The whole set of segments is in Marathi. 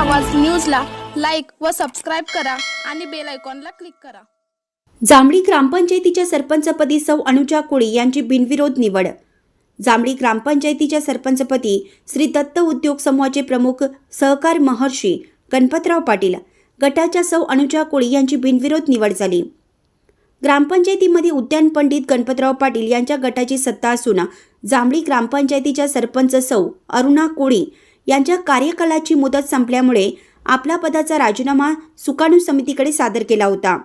आवाज न्यूजला लाईक व सबस्क्राईब करा आणि बेल आयकॉनला क्लिक करा. जांभळी ग्रामपंचायतीच्या सरपंचपदी सौ अनुजा कोळी यांची बिनविरोध निवड. जांभळी ग्रामपंचायतीच्या सरपंचपदी श्री दत्त उद्योग समूहाचे प्रमुख सहकार महर्षी गणपतराव पाटील गटाच्या सौ अनुजा कोळी यांची बिनविरोध निवड झाली. ग्रामपंचायतीमध्ये उद्यान पंडित गणपतराव पाटील यांच्या गटाची सत्ता असून जांभळी ग्रामपंचायतीच्या सरपंच सौ अरुणा कोळी यांच्या कार्यकालाची मुदत संपल्यामुळे आपला पदाचा राजीनामा सुकाणू समितीकडे सादर केला होता.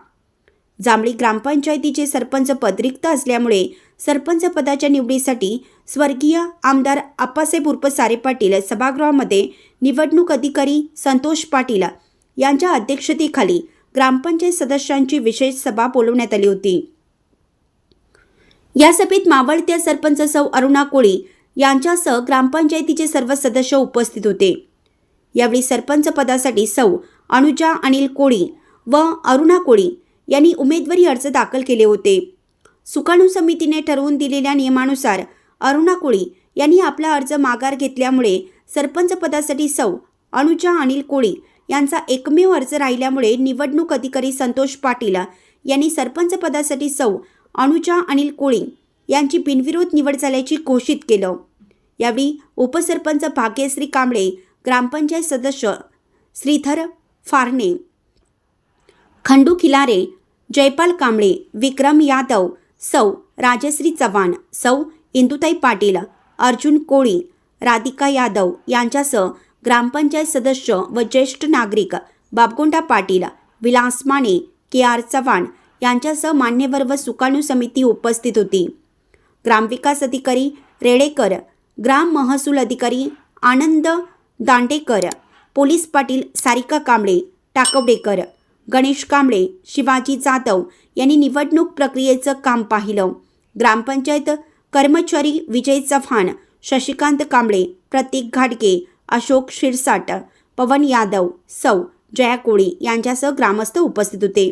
जांभळी ग्रामपंचायतीचे सरपंच पद रिक्त असल्यामुळे सरपंच पदाच्या निवडीसाठी स्वर्गीय आमदार आप्पासाहेब उर्फ सारे पाटील सभागृहामध्ये निवडणूक अधिकारी संतोष पाटील यांच्या अध्यक्षतेखाली ग्रामपंचायत सदस्यांची विशेष सभा बोलवण्यात आली होती. या सभेत मावळत्या सरपंच सौ अरुणा कोळी यांच्यासह ग्रामपंचायतीचे सर्व सदस्य उपस्थित होते. यावेळी सरपंच पदासाठी सौ अनुजा अनिल कोळी व अरुणा कोळी यांनी उमेदवारी अर्ज दाखल केले होते. सुकाणू समितीने ठरवून दिलेल्या नियमानुसार अरुणा कोळी यांनी आपला अर्ज माघार घेतल्यामुळे सरपंच पदासाठी सौ अनुजा अनिल कोळी यांचा एकमेव अर्ज राहिल्यामुळे निवडणूक अधिकारी संतोष पाटील यांनी सरपंच पदासाठी सौ अनुजा अनिल कोळी यांची बिनविरोध निवड झाल्याची घोषित केलं. यावेळी उपसरपंच भाग्यश्री कांबळे ग्रामपंचायत सदस्य श्रीधर फारणे खंडू खिलारे जयपाल कांबळे विक्रम यादव सौ राजश्री चव्हाण सौ इंदुताई पाटील अर्जुन कोळी राधिका यादव यांच्यासह ग्रामपंचायत सदस्य व ज्येष्ठ नागरिक बाबगोंडा पाटील विलास माने के आर चव्हाण यांच्यासह मान्यवर व सुकाणू समिती उपस्थित होती. ग्रामविकास अधिकारी रेडेकर ग्राम महसूल अधिकारी आनंद दांडेकर पोलीस पाटील सारिका कांबळे टाकवडेकर गणेश कांबळे शिवाजी जाधव यांनी निवडणूक प्रक्रियेचं काम पाहिलं. ग्रामपंचायत कर्मचारी विजय चव्हाण शशिकांत कांबळे प्रतीक घाटगे अशोक शिरसाट पवन यादव सौ जया कोळी यांच्यासह ग्रामस्थ उपस्थित होते.